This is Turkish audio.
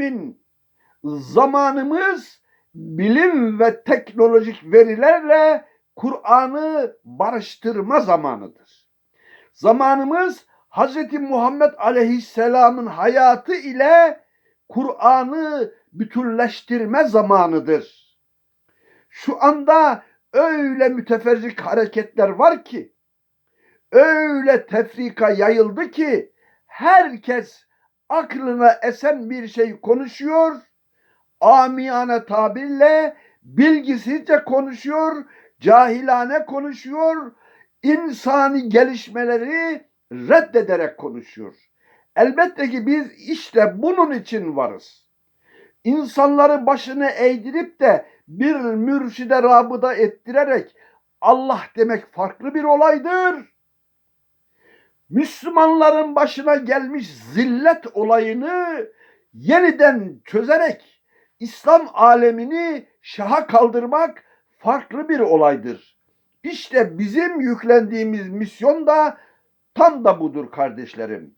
mümin zamanımız bilim ve teknolojik verilerle Kur'an'ı barıştırma zamanıdır. Zamanımız Hz. Muhammed Aleyhisselam'ın hayatı ile Kur'an'ı bütünleştirme zamanıdır. Şu anda öyle müteferrik hareketler var ki, öyle tefrika yayıldı ki, herkes aklına esen bir şey konuşuyor, amiyane tabirle bilgisizce konuşuyor, cahilane konuşuyor, insani gelişmeleri reddederek konuşuyor. Elbette ki biz işte bunun için varız. İnsanları başını eğdirip de bir mürşide rabıda ettirerek Allah demek farklı bir olaydır. Müslümanların başına gelmiş zillet olayını yeniden çözerek İslam alemini şaha kaldırmak farklı bir olaydır. İşte bizim yüklendiğimiz misyon da tam da budur kardeşlerim.